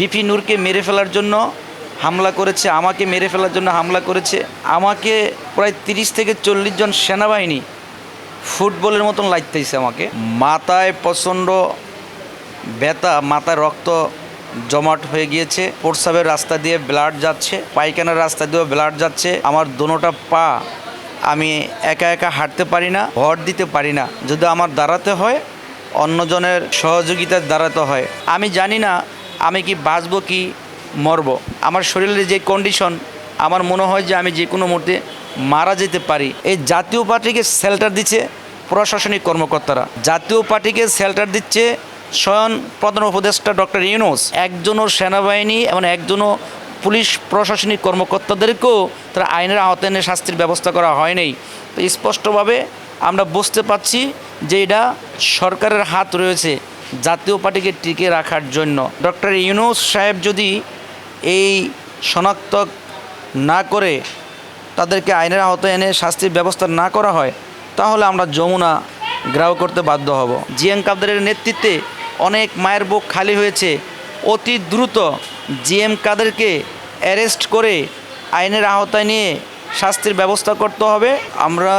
BP নূরকে মেরে ফেলার জন্য হামলা করেছে, আমাকে মেরে ফেলার জন্য হামলা করেছে, আমাকে প্রায় তিরিশ থেকে চল্লিশ জন সেনাবাহিনী ফুটবলের মতন লাগতেছে আমাকে। মাথায় প্রচণ্ড ব্যথা, মাথায় রক্ত জমাট হয়ে গিয়েছে প্রস্রাবের রাস্তা দিয়ে ব্লাড যাচ্ছে, পায়খানার রাস্তা দিয়ে ব্লাড যাচ্ছে, আমার দোনোটা পা আমি একা একা হাঁটতে পারি না, ভর দিতে পারি না, যদি আমার দাঁড়াতে হয়, অন্যজনের সহযোগিতায় দাঁড়াতে হয়। আমি জানি না আমি কি বাঁচবো কি মরবো? আমার শরীরের যে কন্ডিশন আমার মনে হয় যে আমি যে কোনো মুহূর্তে মারা যেতে পারি। এই জাতীয় পার্টিকে শেল্টার দিচ্ছে প্রশাসনিক কর্মকর্তারা। জাতীয় পার্টিকে শেল্টার দিচ্ছে স্বয়ং প্রধান উপদেষ্টা ডক্টর ইউনুস। একজনও সেনাবাহিনী এবং একজনও পুলিশ প্রশাসনিক কর্মকর্তাদেরকেও তারা আইনের আওতায় এনে শাস্তির ব্যবস্থা করা হয়নি তো স্পষ্টভাবে আমরা বুঝতে পারছি যে এটা সরকারের হাত রয়েছে। জাতীয় পার্টিকে টিকে রাখার জন্য। ডক্টর ইউনুস সাহেব যদি এই শনাক্ত না করে তাদেরকে আইনের আওতায় এনে শাস্তির ব্যবস্থা না করা হয়, তাহলে আমরা যমুনা গ্রাহ করতে বাধ্য হব। জিএম কাদেরের নেতৃত্বে অনেক মায়ের বুক খালি হয়েছে। অতি দ্রুত জিএম কাদেরকে অ্যারেস্ট করে আইনের আওতায় নিয়ে শাস্তির ব্যবস্থা করতে হবে। আমরা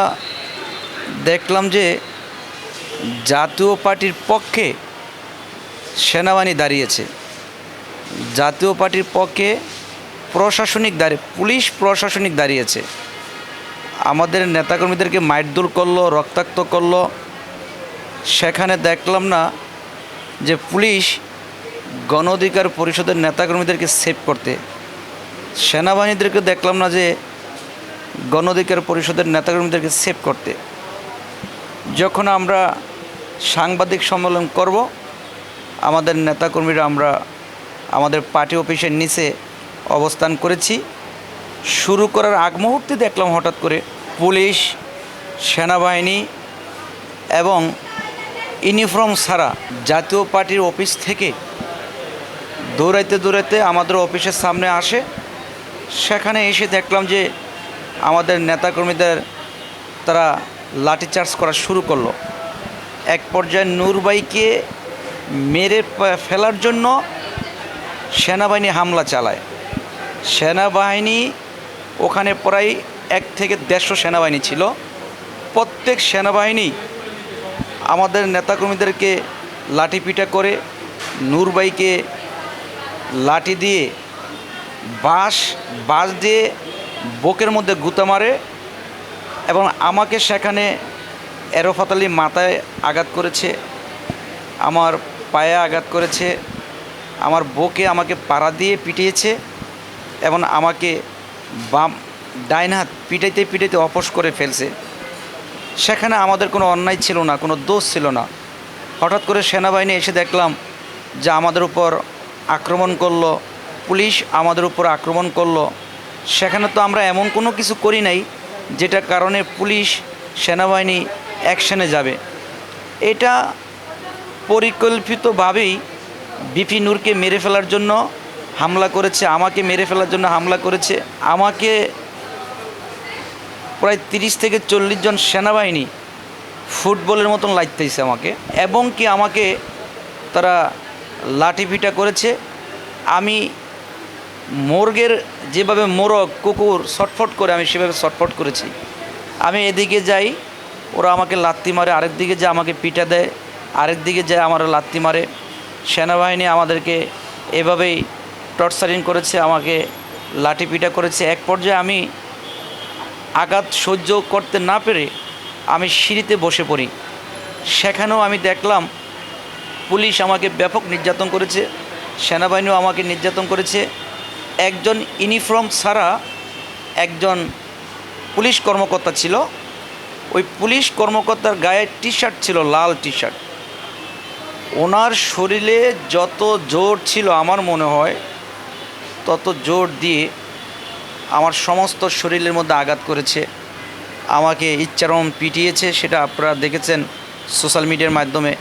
দেখলাম যে জাতীয় পার্টির পক্ষে সেনাবাহিনী দাঁড়িয়েছে। জাতীয় পার্টির পক্ষে প্রশাসনিক দাঁড়িয়ে পুলিশ প্রশাসনিক দাঁড়িয়েছে। আমাদের নেতাকর্মীদেরকে মারধর করল, রক্তাক্ত করল। সেখানে দেখলাম না যে পুলিশ গণ অধিকার পরিষদের নেতাকর্মীদেরকে সেভ করতে। সেনাবাহিনীদেরকে দেখলাম না যে গণ অধিকার পরিষদের নেতাকর্মীদেরকে সেভ করতে। যখন আমরা সাংবাদিক সম্মেলন করব আমাদের নেতাকর্মীরা আমরা আমাদের পার্টি অফিসের নিচে অবস্থান করেছি। শুরু করার আগ মুহূর্তে দেখলাম হঠাৎ করে পুলিশ, সেনাবাহিনী এবং ইউনিফর্ম ছাড়া জাতীয় পার্টির অফিস থেকে দৌড়াইতে দৌড়াইতে আমাদের অফিসের সামনে আসে। সেখানে এসে দেখলাম যে আমাদের নেতাকর্মীদের তারা লাঠিচার্জ করা শুরু করল। এক পর্যায়ে নূরবাইকে মেরে ফেলার জন্য সেনাবাহিনী হামলা চালায়। সেনাবাহিনী ওখানে প্রায় এক থেকে দেড়শো সেনাবাহিনী ছিল। প্রত্যেক সেনাবাহিনী আমাদের নেতাকর্মীদেরকে লাঠিপিটা করে নূরবাইকে লাঠি দিয়ে বাঁশ বাঁশ দিয়ে বুকের মধ্যে গুঁতা মারে এবং আমাকে সেখানে এরোফাতালি মাথায় আঘাত করেছে। আমার পায়ে আঘাত করেছে, আমার বুকে আমাকে পাড়া দিয়ে পিটিয়েছে এবং আমাকে বাম, ডাইন হাত পিটাইতে পিটাইতে অপস করে ফেলছে। সেখানে আমাদের কোনো অন্যায় ছিল না, কোনো দোষ ছিল না। হঠাৎ করে সেনাবাহিনী এসে দেখলাম যে আমাদের উপর আক্রমণ করল, পুলিশ আমাদের উপর আক্রমণ করল। সেখানে তো আমরা এমন কোনো কিছু করি নাই যেটা কারণে পুলিশ, সেনাবাহিনী অ্যাকশনে যাবে। এটা পরিকল্পিতভাবেই বিপি নূরকে মেরে ফেলার জন্য হামলা করেছে, আমাকে মেরে ফেলার জন্য হামলা করেছে। আমাকে প্রায় তিরিশ থেকে চল্লিশ জন সেনাবাহিনী ফুটবলের মতন লাগতেছে আমাকে, এবং কি আমাকে তারা লাঠিপিটা করেছে। আমি মোরগের যেভাবে মোরগ, কুকুর ছটফট করে আমি সেভাবে ছটফট করেছি। আমি এদিকে যাই, ওরা আমাকে লাত্তি মারে, আরেক দিকে যায় আমাকে পিটা দেয়। আরেক দিকে যায় আমার লাত্তি মারে, সেনাবাহিনী আমাদেরকে এভাবেই টর্চারিং করেছে, আমাকে লাঠি পিটা করেছে। এক পর্যায়ে আমি আঘাত সহ্য করতে না পেরে আমি সিঁড়িতে বসে পড়ি। সেখানেও আমি দেখলাম পুলিশ আমাকে ব্যাপক নির্যাতন করেছে, সেনাবাহিনীও আমাকে নির্যাতন করেছে। একজন ইউনিফর্ম ছাড়া একজন পুলিশ কর্মকর্তা ছিল। ওই পুলিশ কর্মকর্তার গায়ে টি শার্ট ছিল, লাল টি শার্ট ওনার শরীরে যত জোর ছিল আমার মনে হয়, তত জোর দিয়ে আমার সমস্ত শরীরের মধ্যে আঘাত করেছে। আমাকে ইচ্ছারম পিটিয়েছে, সেটা আপনারা দেখেছেন সোশ্যাল মিডিয়ার মাধ্যমে।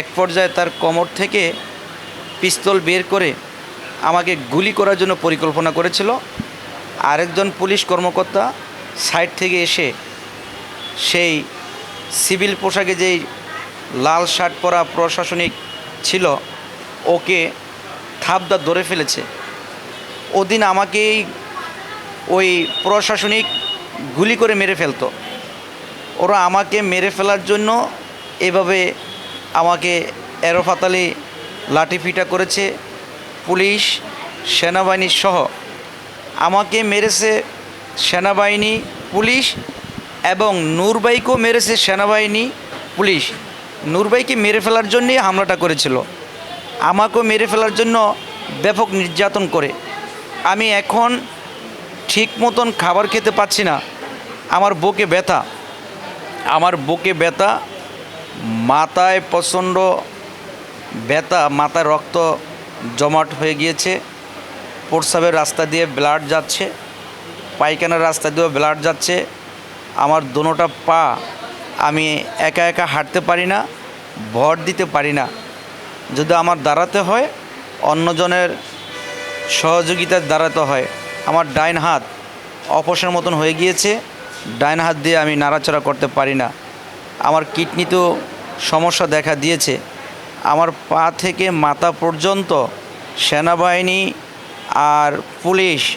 এক পর্যায়ে তার কোমর থেকে পিস্তল বের করে আমাকে গুলি করার জন্য পরিকল্পনা করেছিল। আরেকজন পুলিশ কর্মকর্তা সাইড থেকে এসে সেই সিভিল পোশাকে যেই লাল শার্ট পরা প্রশাসনিক ছিল, ওকে থাবদা ধরে ফেলেছে। ওদিন আমাকেই ওই প্রশাসনিক গুলি করে মেরে ফেলতো। ওরা আমাকে মেরে ফেলার জন্য এভাবে আমাকে এরোফাতালি লাঠিপিটা করেছে, পুলিশ, সেনাবাহিনী সহ। আমাকে মেরেছে সেনাবাহিনী পুলিশ এবং নূরবাইকেও মেরেছে সেনাবাহিনী পুলিশ। নূরবাইকে মেরে ফেলার জন্যই হামলাটা করেছিল। আমাকেও মেরে ফেলার জন্য ব্যাপক নির্যাতন করে। আমি এখন ঠিক মতন খাবার খেতে পাচ্ছি না। আমার বুকে ব্যথা। আমার বুকে ব্যথা, মাথায় প্রচণ্ড ব্যথা, মাথায় রক্ত জমাট হয়ে গিয়েছে। প্রস্রাবের রাস্তা দিয়ে ব্লাড যাচ্ছে, পায়খানার রাস্তা দিয়েও ব্লাড যাচ্ছে। আমার দোনোটা পা আমি একা একা হাঁটতে পারি না, ভর দিতে পারি না। যদি আমার দাঁড়াতে হয়, অন্যজনের সহযোগিতায় দাঁড়াতে হয়। আমার ডাইন হাত অপসের মতন হয়ে গিয়েছে, ডাইন হাত দিয়ে আমি নাড়াচাড়া করতে পারি না। আমার কিডনিতেও সমস্যা দেখা দিয়েছে। আমার পা থেকে মাথা পর্যন্ত সেনাবাহিনী আর পুলিশ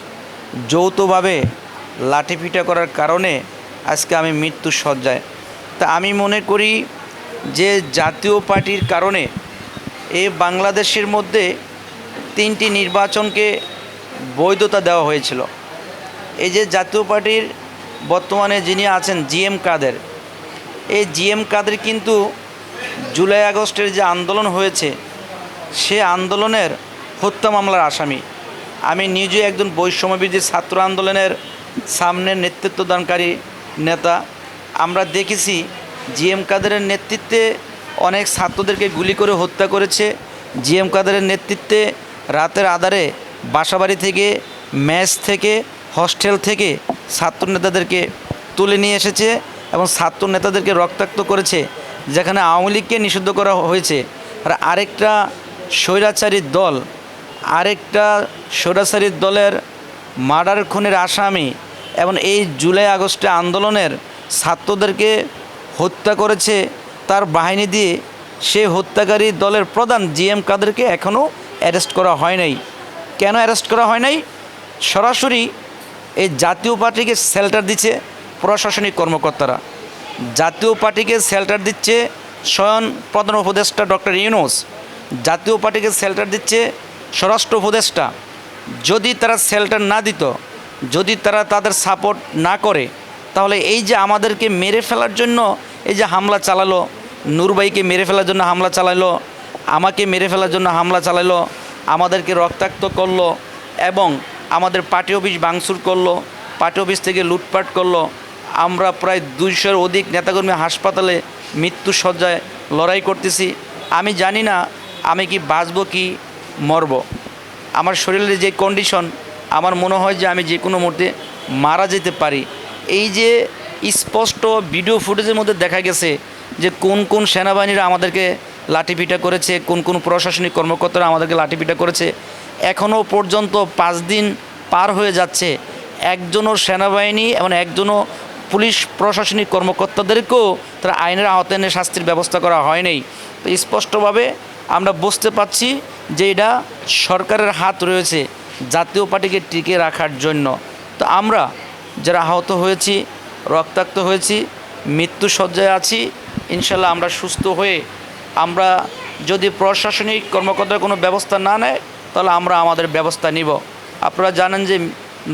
যৌথভাবে লাঠিপিটা করার কারণে আজকে আমি মৃত্যু সজ্জায় তা আমি মনে করি যে জাতীয় পার্টির কারণে এ বাংলাদেশের মধ্যে তিনটি নির্বাচনকে বৈধতা দেওয়া হয়েছিল। এই যে জাতীয় পার্টির বর্তমানে যিনি আছেন জিএম কাদের, এই জিএম কাদের কিন্তু জুলাই আগস্টের যে আন্দোলন হয়েছে, সে আন্দোলনের হত্যা মামলার আসামি। আমি নিজে একজন বৈষম্যবিধি ছাত্র আন্দোলনের সামনে নেতৃত্বদানকারী নেতা। আমরা দেখেছি জিএম কাদেরের নেতৃত্বে অনেক ছাত্রদেরকে গুলি করে হত্যা করেছে। জিএম কাদেরের নেতৃত্বে রাতের আধারে বাসাবাড়ি থেকে, ম্যাচ থেকে, হস্টেল থেকে ছাত্র নেতাদেরকে তুলে নিয়ে এসেছে এবং ছাত্র নেতাদেরকে রক্তাক্ত করেছে, যেখানে আওয়ামী লীগকে নিষিদ্ধ করা হয়েছে। আর আরেকটা স্বৈরাচারী দল, আরেকটা স্বৈরাচারী দলের মার্ডার খুনের আসামি এবং এই জুলাই আগস্টে আন্দোলনের ছাত্রদেরকে হত্যা করেছে তার বাহিনী দিয়ে, সে হত্যাকারী দলের প্রধান জিএম কাদেরকে এখনও অ্যারেস্ট করা হয় নাই। কেন অ্যারেস্ট করা হয় নাই? সরাসরি এই জাতীয় পার্টিকে শেল্টার দিচ্ছে প্রশাসনিক কর্মকর্তারা। জাতীয় পার্টিকে শেল্টার দিচ্ছে স্বয়ং প্রধান উপদেষ্টা ডক্টর ইউনুস। জাতীয় পার্টিকে শেল্টার দিচ্ছে স্বরাষ্ট্র উপদেষ্টা। যদি তারা শেল্টার না দিত, যদি তারা তাদের সাপোর্ট না করে তাহলে এই যে আমাদেরকে মেরে ফেলার জন্য এই যে হামলা চালালো নূরবাইকে মেরে ফেলার জন্য হামলা চালালো, আমাকে মেরে ফেলার জন্য হামলা চালালো, আমাদেরকে রক্তাক্ত করল এবং আমাদের পার্টি অফিস ভাঙচুর করল, পার্টি অফিস থেকে লুটপাট করল, আমরা প্রায় দুইশোর অধিক নেতাকর্মী হাসপাতালে মৃত্যু সজ্জায় লড়াই করতেছি। আমি জানি না আমি কি বাঁচবো কি মরব। আমার শরীরের যে কন্ডিশন আমার মনে হয় যে আমি যে কোনো মুহূর্তে মারা যেতে পারি। এই যে স্পষ্ট ভিডিও ফুটেজের মধ্যে দেখা গেছে যে কোন কোন সেনাবাহিনীরা আমাদেরকে লাঠিপিটা করেছে, কোন কোন প্রশাসনিক কর্মকর্তারা আমাদেরকে লাঠিপিটা করেছে এখনও পর্যন্ত পাঁচ দিন পার হয়ে যাচ্ছে। একজনও সেনাবাহিনী এবং একজনও পুলিশ প্রশাসনিক কর্মকর্তাদেরকেও তারা আইনের আওতায় এনে শাস্তির ব্যবস্থা করা হয়নি তো স্পষ্টভাবে আমরা বুঝতে পাচ্ছি যে এটা সরকারের হাত রয়েছে জাতীয় পার্টিকে টিকে রাখার জন্য। তো আমরা যারা আহত হয়েছি, রক্তাক্ত হয়েছি, মৃত্যু সজ্জায় আছি, ইনশাল্লাহ আমরা সুস্থ হয়ে আমরা যদি প্রশাসনিক কর্মকর্তার কোনো ব্যবস্থা না নেয়, তাহলে আমরা আমাদের ব্যবস্থা নিব। আপনারা জানেন যে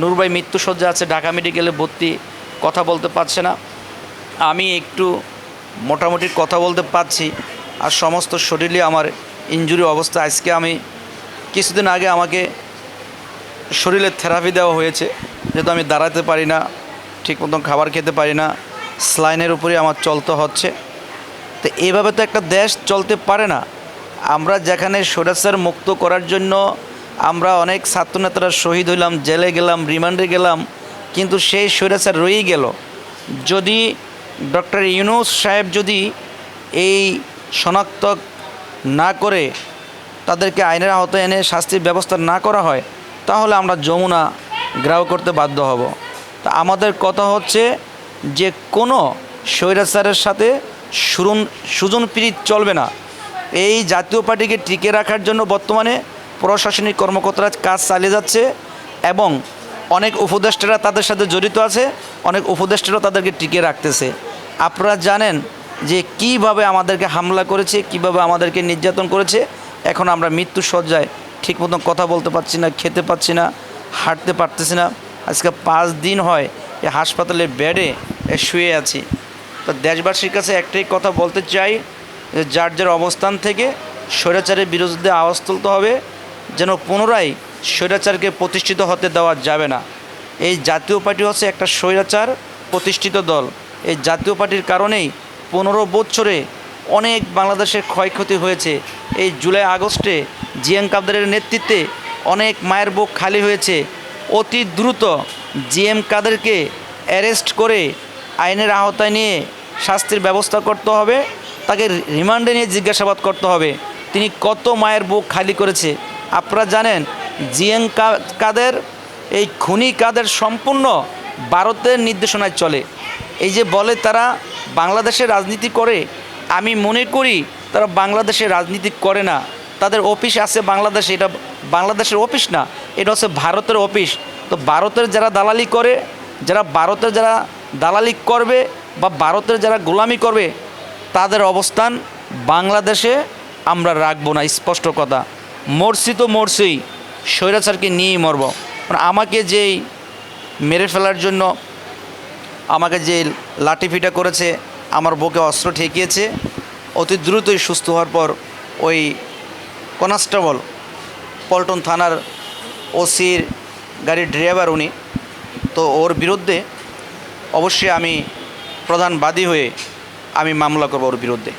নূরবাই মৃত্যুসজ্জা আছে, ঢাকা মেডিকেলে ভর্তি, কথা বলতে পারছে না। আমি একটু মোটামুটি কথা বলতে পারছি, আর সমস্ত শরীরে আমার ইঞ্জুরি অবস্থা। আজকে আমি কিছুদিন আগে আমাকে শরীরে থেরাপি দেওয়া হয়েছে। যেহেতু আমি দাঁড়াতে পারি না, ঠিক মতন খাবার খেতে পারি না স্লাইনের উপরে আমার চলতে হচ্ছে। তো এইভাবে তো একটা দেশ চলতে পারে না। আমরা যেখানে স্বৈরাচার মুক্ত করার জন্য আমরা অনেক ছাত্রনেতারা শহীদ হইলাম, জেলে গেলাম, রিমান্ডে গেলাম, কিন্তু সেই স্বৈরাচার রয়েই গেল। যদি ডক্টর ইউনুস সাহেব যদি এই শনাক্ত না করে তাদেরকে আইনের আওতায় এনে শাস্তির ব্যবস্থা না করা হয়, তাহলে আমরা যমুনা গ্রাহ করতে বাধ্য হব। তা আমাদের কথা হচ্ছে যে, কোনো স্বৈরাচারের সাথে সুরন সুজন চলবে না। এই জাতীয় পার্টিকে টিকে রাখার জন্য বর্তমানে প্রশাসনিক কর্মকর্তারা কাজ চালিয়ে যাচ্ছে এবং অনেক উপদেষ্টারা তাদের সাথে জড়িত আছে, অনেক উপদেষ্টারাও তাদেরকে টিকে রাখতেছে। আপনারা জানেন যে, কীভাবে আমাদেরকে হামলা করেছে, কীভাবে আমাদেরকে নির্যাতন করেছে, এখন আমরা মৃত্যু সজ্জায় ঠিক মতন কথা বলতে পারছি না, খেতে পাচ্ছি না হাঁটতে পারতেছি না। আজকে পাঁচ দিন হয় এই হাসপাতালের বেডে শুয়ে আছি। তো দেশবাসীর কাছে একটাই কথা বলতে চাই যে যার যার অবস্থান থেকে স্বৈরাচারের বিরুদ্ধে আওয়াজ তুলতে হবে, যেন পুনরায় স্বৈরাচারকে প্রতিষ্ঠিত হতে দেওয়া যাবে না। এই জাতীয় পার্টি হচ্ছে একটা স্বৈরাচার প্রতিষ্ঠিত দল। এই জাতীয় পার্টির কারণেই পনেরো বছরে অনেক বাংলাদেশের ক্ষয়ক্ষতি হয়েছে। এই জুলাই আগস্টে জিএম কাবদারের নেতৃত্বে অনেক মায়ের বুক খালি হয়েছে। অতি দ্রুত জিএম কাদেরকে অ্যারেস্ট করে আইনের আওতায় নিয়ে শাস্তির ব্যবস্থা করতে হবে, তাকে রিমান্ডে নিয়ে জিজ্ঞাসাবাদ করতে হবে। তিনি কত মায়ের বুক খালি করেছে। আপনারা জানেন, জিএম কাদের, এই খুনি কাদের সম্পূর্ণ ভারতের নির্দেশনায় চলে। এই যে বলে তারা বাংলাদেশে রাজনীতি করে, আমি মনে করি তারা বাংলাদেশে রাজনীতি করে না। তাদের অফিস আছে বাংলাদেশে, এটা বাংলাদেশের অফিস না, এটা হচ্ছে ভারতের অফিস। তো ভারতের যারা দালালি করে, যারা ভারতের যারা দালালি করবে বা ভারতের যারা গোলামি করবে, তাদের অবস্থান বাংলাদেশে আমরা রাখব না, স্পষ্ট কথা। মরছি তো মরছি স্বৈরাচারকে নিয়েই মরব। মানে আমাকে যেই মেরে ফেলার জন্য, আমাকে যে লাঠিপিটা করেছে, আমার বুকে অস্ত্র ঠেকিয়েছে, অতি দ্রুতই সুস্থ হওয়ার পর ওই কনস্টেবল পল্টন থানার ওসির গাড়ির ড্রাইভার উনি। তো ওর বিরুদ্ধে অবশ্যই আমি প্রধান বাদী হয়ে আমি মামলা করব ওর বিরুদ্ধে।